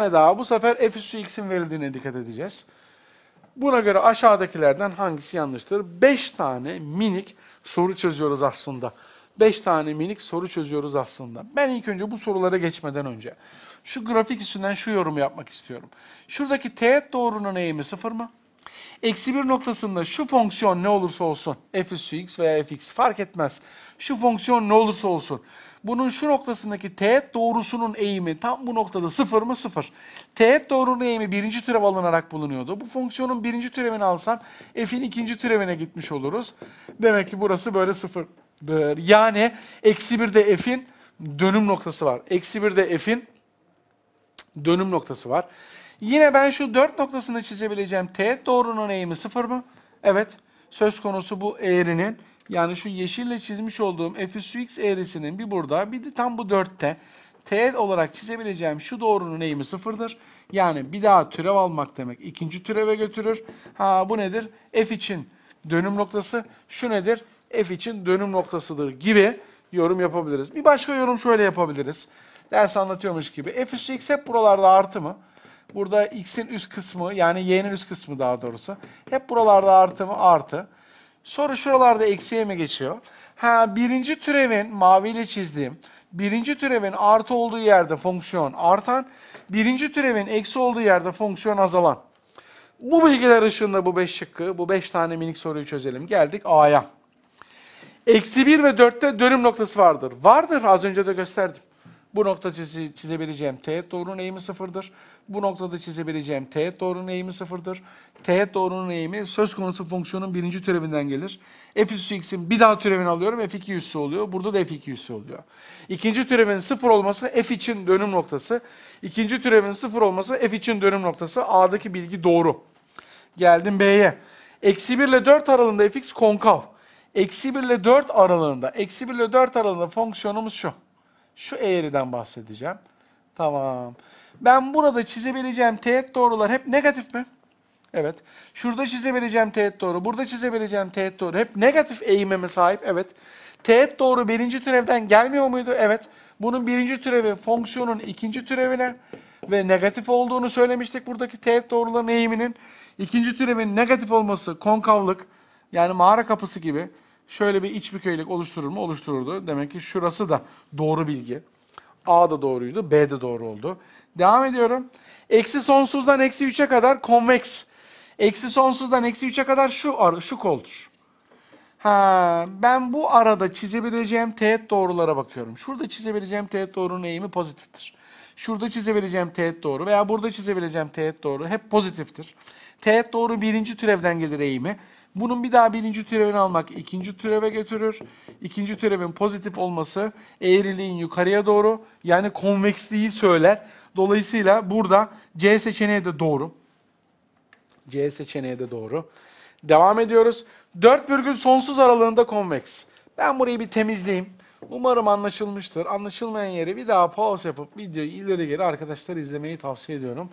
tane daha bu sefer f üssü x'in verildiğine dikkat edeceğiz. Buna göre aşağıdakilerden hangisi yanlıştır? 5 tane minik soru çözüyoruz aslında. 5 tane minik soru çözüyoruz aslında. Ben ilk önce bu sorulara geçmeden önce şu grafik üstünden şu yorumu yapmak istiyorum. Şuradaki teğet doğrunun eğimi sıfır mı? Eksi bir noktasında şu fonksiyon ne olursa olsun, f üssü x veya fx fark etmez. Şu fonksiyon ne olursa olsun. Bunun şu noktasındaki teğet doğrusunun eğimi tam bu noktada sıfır mı? Sıfır. Teğet doğrunun eğimi birinci türev alınarak bulunuyordu. Bu fonksiyonun birinci türevini alsam f'in ikinci türevine gitmiş oluruz. Demek ki burası böyle sıfır. Yani eksi bir de f'in dönüm noktası var. Eksi bir de f'in dönüm noktası var. Yine ben şu dört noktasını çizebileceğim teğet doğrunun eğimi sıfır mı? Evet. Söz konusu bu eğrinin yani şu yeşille çizmiş olduğum f üssü x eğrisinin bir burada bir de tam bu dörtte teğet olarak çizebileceğim şu doğrunun eğimi sıfırdır. Yani bir daha türev almak demek ikinci türeve götürür. Ha bu nedir? f için dönüm noktası. Şu nedir? f için dönüm noktasıdır gibi yorum yapabiliriz. Bir başka yorum şöyle yapabiliriz. Ders anlatıyormuş gibi. f üssü x hep buralarda artı mı? Burada x'in üst kısmı yani y'nin üst kısmı daha doğrusu. Hep buralarda artı mı? Artı. Soru şuralarda eksiye mi geçiyor? Ha birinci türevin maviyle çizdiğim birinci türevin artı olduğu yerde fonksiyon artan, birinci türevin eksi olduğu yerde fonksiyon azalan. Bu bilgiler ışığında bu 5 şıkkı, bu 5 tane minik soruyu çözelim. Geldik A'ya. Eksi 1 ve 4'te dönüm noktası vardır. Vardır az önce de gösterdim. Bu nokta çizi, çizebileceğim teğet doğrunun eğimi sıfırdır. Bu noktada çizebileceğim teğet doğrunun eğimi sıfırdır. Teğet doğrunun eğimi söz konusu fonksiyonun birinci türevinden gelir. f üssü x'in bir daha türevini alıyorum. f2 üssü oluyor. Burada da f2 üssü oluyor. İkinci türevin sıfır olması f için dönüm noktası. İkinci türevin sıfır olması f için dönüm noktası. A'daki bilgi doğru. Geldim B'ye. Eksi 1 ile 4 aralığında fx konkav. Eksi 1 ile 4 aralığında, eksi 1 ile 4 aralığında fonksiyonumuz şu. Şu eğriden bahsedeceğim. Tamam. Ben burada çizebileceğim teğet doğrular hep negatif mi? Evet. Şurada çizebileceğim teğet doğru, burada çizebileceğim teğet doğru hep negatif eğime mi sahip? Evet. Teğet doğru birinci türevden gelmiyor muydu? Evet. Bunun birinci türevi fonksiyonun ikinci türevine ve negatif olduğunu söylemiştik buradaki teğet doğruların eğiminin. ikinci türevin negatif olması konkavlık yani mağara kapısı gibi şöyle bir iç bükeylik oluşturur mu? Oluştururdu. Demek ki şurası da doğru bilgi. A da doğruydu, B de doğru oldu. Devam ediyorum. Eksi sonsuzdan eksi 3'e kadar konveks. Eksi sonsuzdan eksi 3'e kadar şu ar şu koldur. Ha, ben bu arada çizebileceğim teğet doğrulara bakıyorum. Şurada çizebileceğim teğet doğrunun eğimi pozitiftir. Şurada çizebileceğim teğet doğru veya burada çizebileceğim teğet doğru hep pozitiftir. Teğet doğru birinci türevden gelir eğimi. Bunun bir daha birinci türevini almak ikinci türeve götürür. İkinci türevin pozitif olması eğriliğin yukarıya doğru yani konveksliği söyler. Dolayısıyla burada C seçeneği de doğru. C seçeneği de doğru. Devam ediyoruz. 4 virgül sonsuz aralığında konveks. Ben burayı bir temizleyeyim. Umarım anlaşılmıştır. Anlaşılmayan yeri bir daha pause yapıp videoyu ileri geri arkadaşlar izlemeyi tavsiye ediyorum.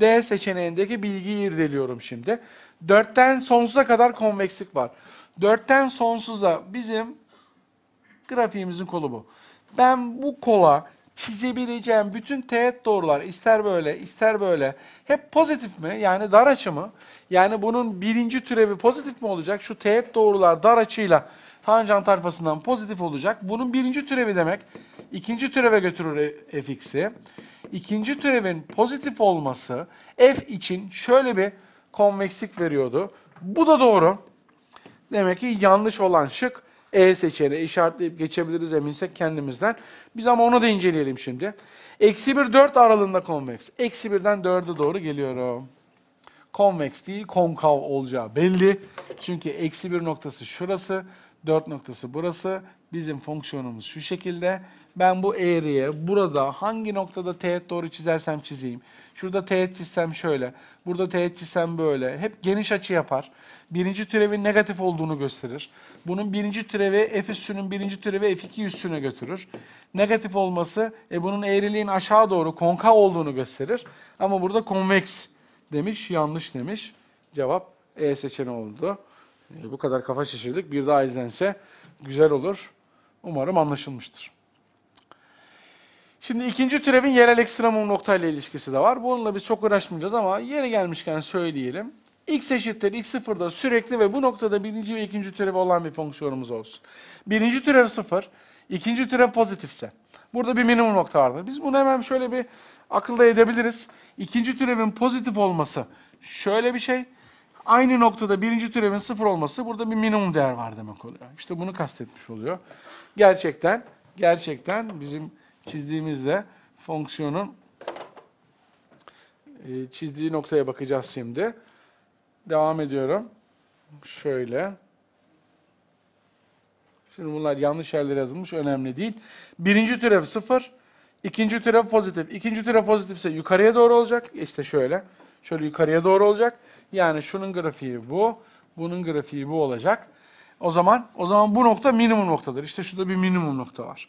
D seçeneğindeki bilgiyi irdeliyorum şimdi. 4'ten sonsuza kadar konvekslik var. 4'ten sonsuza bizim grafiğimizin kolu bu. Ben bu kola çizebileceğim bütün teğet doğrular ister böyle ister böyle hep pozitif mi? Yani dar açı mı? Yani bunun birinci türevi pozitif mi olacak? Şu teğet doğrular dar açıyla tanjant alfasından pozitif olacak. Bunun birinci türevi demek. ikinci türeve götürür fx'i. İkinci türevin pozitif olması f için şöyle bir konvekslik veriyordu. Bu da doğru. Demek ki yanlış olan şık E seçeneği işaretleyip geçebiliriz eminsek kendimizden. Biz ama onu da inceleyelim şimdi. Eksi 1 4 aralığında konveks. Eksi 1'den 4'e doğru geliyorum. Konveks değil konkav olacağı belli. Çünkü eksi 1 noktası şurası. 4 noktası burası. Bizim fonksiyonumuz şu şekilde. Ben bu eğriye burada hangi noktada teğet doğru çizersem çizeyim. Şurada teğet çizsem şöyle. Burada teğet çizsem böyle. Hep geniş açı yapar. Birinci türevin negatif olduğunu gösterir. Bunun birinci türevi f üssünün birinci türevi f2 üssüne götürür. Negatif olması e, bunun eğriliğin aşağı doğru konkav olduğunu gösterir. Ama burada konveks demiş. Yanlış demiş. Cevap E seçeneği oldu. E, bu kadar kafa şişirdik. Bir daha izlense güzel olur. Umarım anlaşılmıştır. Şimdi ikinci türevin yerel ekstremum noktayla ilişkisi de var. Bununla biz çok uğraşmayacağız ama yeri gelmişken söyleyelim. x eşittir x0'da sürekli ve bu noktada birinci ve ikinci türevi olan bir fonksiyonumuz olsun. Birinci türev 0, ikinci türev pozitifse. Burada bir minimum nokta vardır. Biz bunu hemen şöyle bir akılda edebiliriz. İkinci türevin pozitif olması şöyle bir şey. Aynı noktada birinci türevin sıfır olması burada bir minimum değer var demek oluyor. İşte bunu kastetmiş oluyor. Gerçekten, gerçekten bizim çizdiğimizde fonksiyonun e, çizdiği noktaya bakacağız şimdi. Devam ediyorum. Şöyle. Şimdi bunlar yanlış yerlere yazılmış. Önemli değil. Birinci türev sıfır. ikinci türev pozitif. İkinci türev pozitifse yukarıya doğru olacak. İşte şöyle. Şöyle yukarıya doğru olacak. Yani şunun grafiği bu. Bunun grafiği bu olacak. O zaman o zaman bu nokta minimum noktadır. İşte şurada bir minimum nokta var.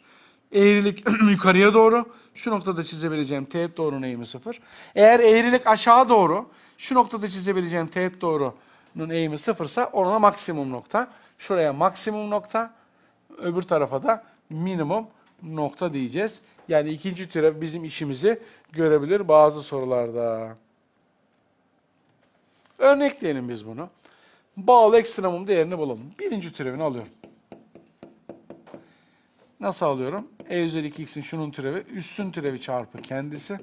Eğrilik yukarıya doğru. Şu noktada çizebileceğim teğet doğrunun eğimi sıfır. Eğer eğrilik aşağı doğru, şu noktada çizebileceğim teğet doğrunun eğimi sıfırsa ona maksimum nokta. Şuraya maksimum nokta, öbür tarafa da minimum nokta diyeceğiz. Yani ikinci türev bizim işimizi görebilir bazı sorularda. Örnekleyelim biz bunu. Bağlı ekstremum değerini bulalım. Birinci türevini alıyorum. Nasıl alıyorum? E üzeri 2x'in şunun türevi, üstün türevi çarpı kendisi,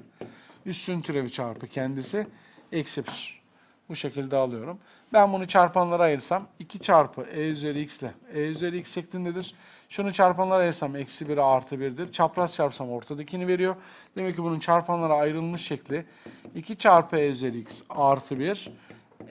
üstün türevi çarpı kendisi, eksi 1. Bu şekilde alıyorum. Ben bunu çarpanlara ayırsam 2 çarpı e üzeri x ile e üzeri x şeklindedir. Şunu çarpanlara ayırsam eksi 1 artı 1'dir. Çapraz çarpsam ortadakini veriyor. Demek ki bunun çarpanlara ayrılmış şekli 2 çarpı e üzeri x artı 1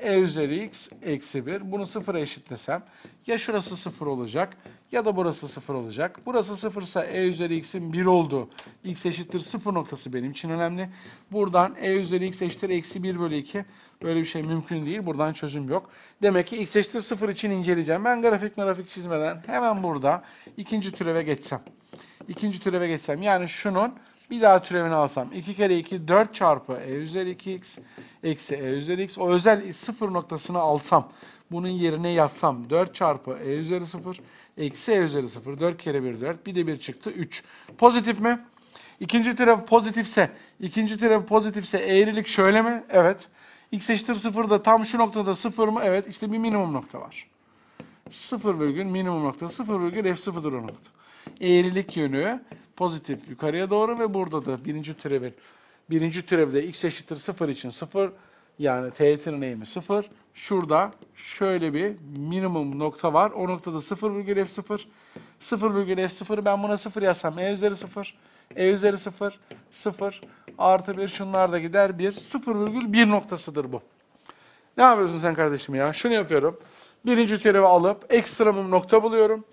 e üzeri x eksi 1. Bunu sıfıra eşitlesem ya şurası sıfır olacak ya da burası sıfır olacak. Burası sıfırsa e üzeri x'in 1 olduğu x eşittir sıfır noktası benim için önemli. Buradan e üzeri x eşittir eksi 1 bölü 2. Böyle bir şey mümkün değil. Buradan çözüm yok. Demek ki x eşittir sıfır için inceleyeceğim. Ben grafik grafik çizmeden hemen burada ikinci türeve geçsem. İkinci türeve geçsem. Yani şunun bir daha türevini alsam 2 kere 2 4 çarpı e üzeri 2x eksi e üzeri x. O özel sıfır noktasını alsam bunun yerine yazsam 4 çarpı e üzeri 0 eksi e üzeri 0 4 kere 1 4 bir de 1 çıktı 3. Pozitif mi? İkinci türev pozitifse ikinci türev pozitifse eğrilik şöyle mi? Evet. x eşittir 0 da tam şu noktada 0 mı? Evet. İşte bir minimum nokta var. 0 virgül minimum nokta 0 virgül f0'dır o nokta. Eğrilik yönü pozitif yukarıya doğru ve burada da birinci türevin birinci türevde x eşittir 0 için 0 yani teğetinin eğimi 0. Şurada şöyle bir minimum nokta var. O noktada 0 virgül f0 0 virgül f0 ben buna 0 yazsam e üzeri 0 e üzeri 0 0 artı 1 şunlar da gider 1 0 virgül 1 noktasıdır bu. Ne yapıyorsun sen kardeşim ya? Şunu yapıyorum. Birinci türevi alıp ekstremum nokta buluyorum.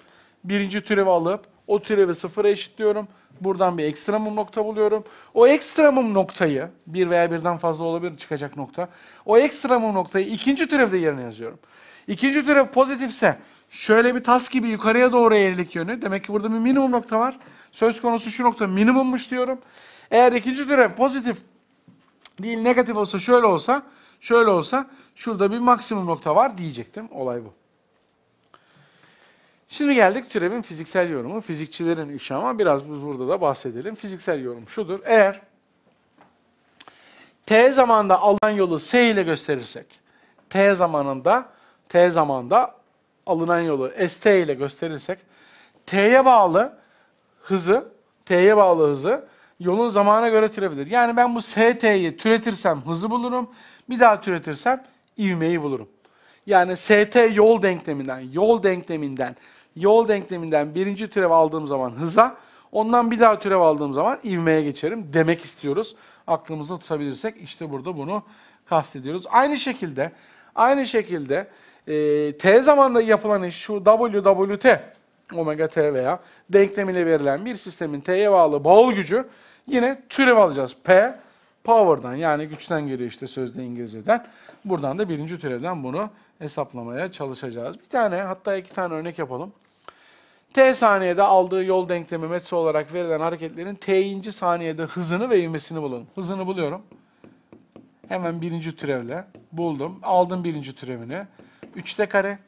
Birinci türevi alıp o türevi sıfıra eşitliyorum. Buradan bir ekstremum nokta buluyorum. O ekstremum noktayı, bir veya birden fazla olabilir çıkacak nokta. O ekstremum noktayı ikinci türevde yerine yazıyorum. İkinci türev pozitifse şöyle bir tas gibi yukarıya doğru eğrilik yönü. Demek ki burada bir minimum nokta var. Söz konusu şu nokta minimummuş diyorum. Eğer ikinci türev pozitif değil negatif olsa şöyle olsa, şöyle olsa şurada bir maksimum nokta var diyecektim. Olay bu. Şimdi geldik türevin fiziksel yorumu. Fizikçilerin işi ama biraz biz burada da bahsedelim. Fiziksel yorum şudur. Eğer t zamanda alınan yolu s ile gösterirsek, t zamanında t zamanda alınan yolu st ile gösterirsek, t'ye bağlı hızı, t'ye bağlı hızı yolun zamana göre türevidir. Yani ben bu st'yi türetirsem hızı bulurum, bir daha türetirsem ivmeyi bulurum. Yani st yol denkleminden, yol denkleminden, yol denkleminden birinci türev aldığım zaman hıza, ondan bir daha türev aldığım zaman ivmeye geçerim demek istiyoruz. Aklımızda tutabilirsek işte burada bunu kastediyoruz. Aynı şekilde, aynı şekilde e, t zamanda yapılan iş şu WWT, omega t veya denklemiyle verilen bir sistemin t'ye bağlı bağıl gücü yine türev alacağız. P, power'dan yani güçten geliyor işte sözde İngilizceden. Buradan da birinci türevden bunu hesaplamaya çalışacağız. Bir tane hatta iki tane örnek yapalım. T saniyede aldığı yol denklemi metre olarak verilen hareketlerin t'inci saniyede hızını ve ivmesini bulalım. Hızını buluyorum. Hemen birinci türevle buldum. Aldım birinci türevini. 3t kare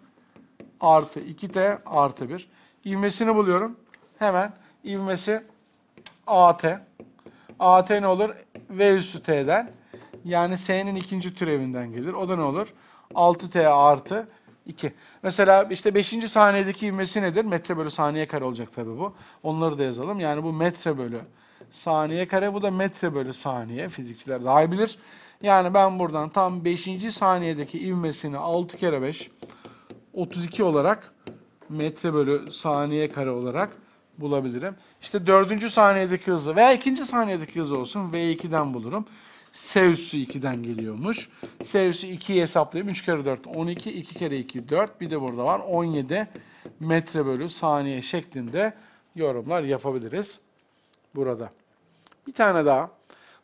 artı 2t artı 1. İvmesini buluyorum. Hemen ivmesi at AT ne olur? V üssü T'den. Yani S'nin ikinci türevinden gelir. O da ne olur? 6T artı 2. Mesela işte 5. saniyedeki ivmesi nedir? Metre bölü saniye kare olacak tabii bu. Onları da yazalım. Yani bu metre bölü saniye kare. Bu da metre bölü saniye. Fizikçiler daha iyi bilir. Yani ben buradan tam 5. saniyedeki ivmesini 6 kere 5 32 olarak metre bölü saniye kare olarak bulabilirim. İşte 4. saniyedeki hızı veya 2. saniyedeki hızı olsun V2'den bulurum. S üssü 2'den geliyormuş. S üssü 2'yi hesaplayayım. 3 kere 4 12, 2 kere 2 4. Bir de burada var 17 metre bölü saniye şeklinde yorumlar yapabiliriz burada. Bir tane daha.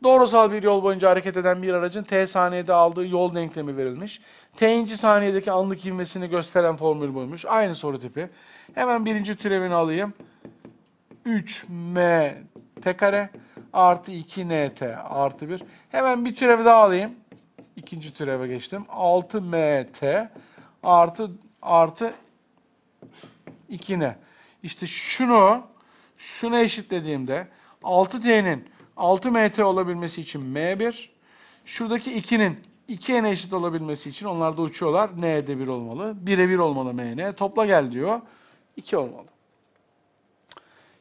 Doğrusal bir yol boyunca hareket eden bir aracın t saniyede aldığı yol denklemi verilmiş. T'inci saniyedeki anlık ivmesini gösteren formül buymuş. Aynı soru tipi. Hemen birinci türevini alayım. 3m t kare artı 2nt artı 1. Hemen bir türevi daha alayım. İkinci türeve geçtim. 6mt artı artı 2n. İşte şunu şuna eşitlediğimde 6t'nin 6mt olabilmesi için m1 şuradaki 2'nin 2n'e eşit olabilmesi için onlar da uçuyorlar. n'de 1 olmalı. 1'e 1 olmalı mn. Topla gel diyor. 2 olmalı.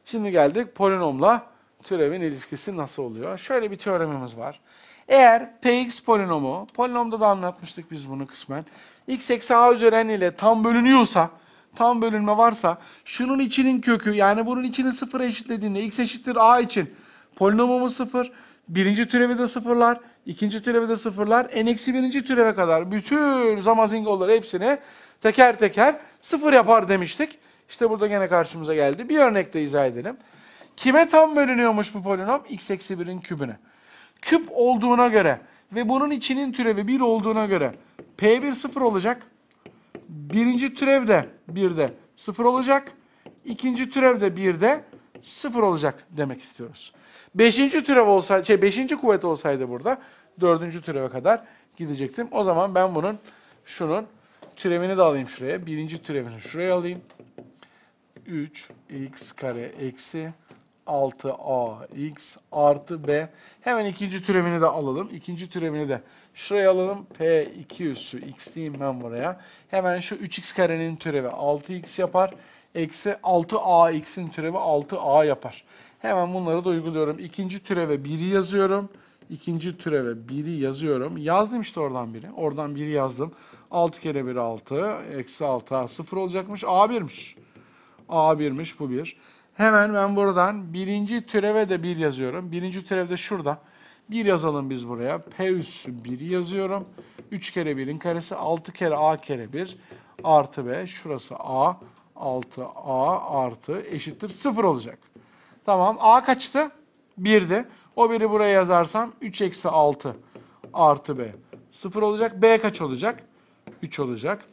Şimdi geldik polinomla türevin ilişkisi nasıl oluyor? Şöyle bir teoremimiz var. Eğer px polinomu, polinomda da anlatmıştık biz bunu kısmen, x eksi a üzeri n ile tam bölünüyorsa, tam bölünme varsa, şunun içinin kökü, yani bunun içini sıfıra eşitlediğinde x eşittir a için polinomumuz sıfır, birinci türevi de sıfırlar, ikinci türevi de sıfırlar, n eksi birinci türeve kadar bütün zamazingoları hepsini teker teker sıfır yapar demiştik. İşte burada gene karşımıza geldi. Bir örnek de izah edelim. Kime tam bölünüyormuş bu polinom? x eksi 1'in kübüne. Küp olduğuna göre ve bunun içinin türevi 1 olduğuna göre P1 0 olacak. Birinci türev de 1'de 0 olacak. İkinci türev de 1'de 0 olacak demek istiyoruz. Beşinci türev olsaydı, şey beşinci kuvvet olsaydı burada dördüncü türeve kadar gidecektim. O zaman ben bunun şunun türevini de alayım şuraya. Birinci türevini şuraya alayım. 3x kare eksi 6ax artı b. Hemen ikinci türevini de alalım. İkinci türevini de şuraya alalım. p2 üssü x diyeyim ben buraya. Hemen şu 3x karenin türevi 6x yapar. Eksi 6ax'in türevi 6a yapar. Hemen bunları da uyguluyorum. İkinci türeve 1'i yazıyorum. İkinci türeve 1'i yazıyorum. Yazdım işte oradan biri. Oradan 1'i yazdım. 6 kere 1 6. Eksi 6 0 olacakmış. A1'miş. A1'miş bu bir. Hemen ben buradan birinci türeve de 1 yazıyorum. Birinci türev de şurada. 1 yazalım biz buraya. P üssü 1 yazıyorum. 3 kere 1'in karesi 6 kere A kere 1 artı B. Şurası A. 6A artı eşittir 0 olacak. Tamam. A kaçtı? 1'di. O biri buraya yazarsam 3 eksi 6 artı B. 0 olacak. B kaç olacak? 3 olacak.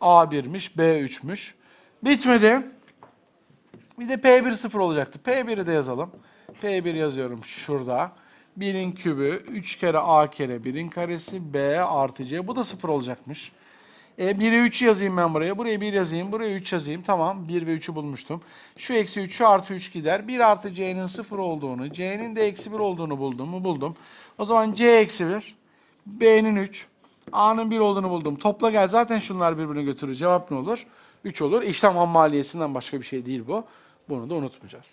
A 1'miş. B 3'müş. Bitmedi. Bir de P1 0 olacaktı. P1'i de yazalım. P1 yazıyorum şurada. 1'in kübü 3 kere A kere 1'in karesi B artı C. Bu da 0 olacakmış. E, 1'e 3 yazayım ben buraya. Buraya 1 yazayım. Buraya 3 yazayım. Tamam. 1 ve 3'ü bulmuştum. Şu eksi 3, şu artı 3 gider. 1 artı C'nin 0 olduğunu, C'nin de eksi 1 olduğunu buldum mu? Buldum. O zaman C eksi 1, B'nin 3, A'nın 1 olduğunu buldum. Topla gel. Zaten şunlar birbirini götürür. Cevap ne olur? 3 olur. İşlem ham maliyesinden başka bir şey değil bu. Bunu da unutmayacağız.